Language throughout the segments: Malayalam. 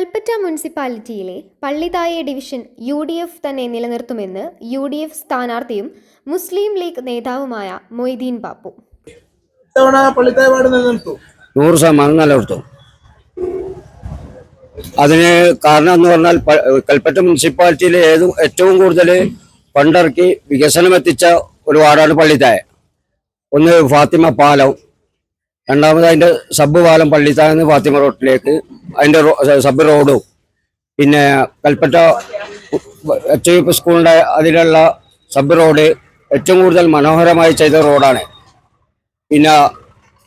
കൽപ്പറ്റ മുനിസിപ്പാലിറ്റിയിലെ പള്ളിതായ ഡിവിഷൻ യു ഡി എഫ് തന്നെ നിലനിർത്തുമെന്ന് യു ഡി എഫ് സ്ഥാനാർത്ഥിയും മുസ്ലിം ലീഗ് നേതാവുമായ മൊയ്തീൻ ബാപ്പു. നൂറ് ശതമാനം നിലനിർത്തും അതിന് കാരണം എന്ന് പറഞ്ഞാൽ കൽപ്പറ്റ മുനിസിപ്പാലിറ്റിയിലെ ഏത് ഏറ്റവും കൂടുതൽ ഫണ്ടിറക്കി വികസനം എത്തിച്ച ഒരു വാർഡാണ് പള്ളിത്തായ. ഒന്ന് ഫാത്തിമ പാലം രണ്ടാമത് അതിന്റെ സബ് പാലം പള്ളിത്താന്ന് ഫാത്തിമ റോഡിലേക്ക് അതിന്റെ സബ് റോഡും. പിന്നെ കൽപ്പറ്റ എച്ച് യു പി സ്കൂളിന്റെ അതിലുള്ള സബ് റോഡ് ഏറ്റവും കൂടുതൽ മനോഹരമായി ചെയ്ത റോഡാണ്. പിന്നെ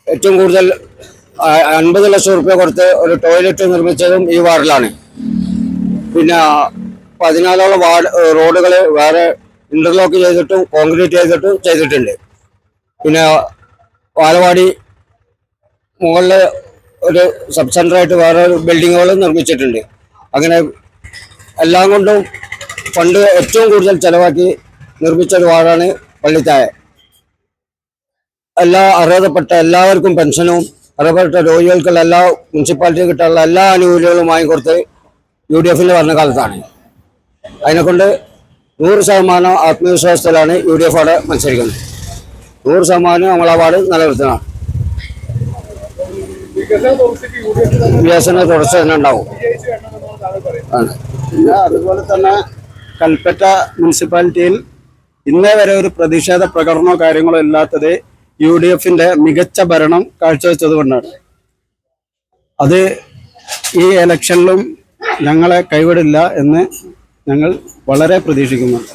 ഏറ്റവും കൂടുതൽ അൻപത് ലക്ഷം റുപ്യ കൊടുത്ത് ഒരു ടോയ്ലറ്റ് നിർമ്മിച്ചതും ഈ വാർഡിലാണ്. പിന്നെ പതിനാലോളം വാർഡ് റോഡുകൾ വേറെ ഇന്റർലോക്ക് ചെയ്തിട്ടും കോൺക്രീറ്റ് ചെയ്തിട്ടും ചെയ്തിട്ടുണ്ട്. പിന്നെ പാലവാടി മുകളിൽ ഒരു സബ് സെന്ററായിട്ട് വേറെ ബിൽഡിങ്ങുകൾ നിർമ്മിച്ചിട്ടുണ്ട്. അങ്ങനെ എല്ലാം കൊണ്ടും ഫണ്ട് ഏറ്റവും കൂടുതൽ ചെലവാക്കി നിർമ്മിച്ച ഒരു വാർഡാണ് പള്ളിത്തായ എല്ലാ അർഹതപ്പെട്ട എല്ലാവർക്കും പെൻഷനും അർഹതപ്പെട്ട രോഗികൾക്കുള്ള എല്ലാ മുനിസിപ്പാലിറ്റി കിട്ടാനുള്ള എല്ലാ ആനുകൂല്യങ്ങളും വാങ്ങിക്കൊടുത്ത് യു ഡി എഫിന്റെ ഭരണകാലത്താണ്. അതിനെക്കൊണ്ട് നൂറ് ശതമാനം ആത്മവിശ്വാസത്തിലാണ് യു ഡി എഫ് അവിടെ മത്സരിക്കുന്നത്. നൂറ് ശതമാനം നമ്മൾ അവാർഡ് നിലനിർത്തണം വികസന തുടർച്ച തന്നെ ഉണ്ടാവും. പിന്നെ അതുപോലെ തന്നെ കൽപ്പറ്റ മുനിസിപ്പാലിറ്റിയിൽ ഇന്നേ വരെ ഒരു പ്രതിഷേധ പ്രകടനമോ കാര്യങ്ങളോ ഇല്ലാത്തത് യു ഡി എഫിന്റെ മികച്ച ഭരണം കാഴ്ചവെച്ചത് കൊണ്ടാണ്. അത് ഈ ഇലക്ഷനിലും ഞങ്ങളെ കൈവിടില്ല എന്ന് ഞങ്ങൾ വളരെ പ്രതീക്ഷിക്കുന്നുണ്ട്.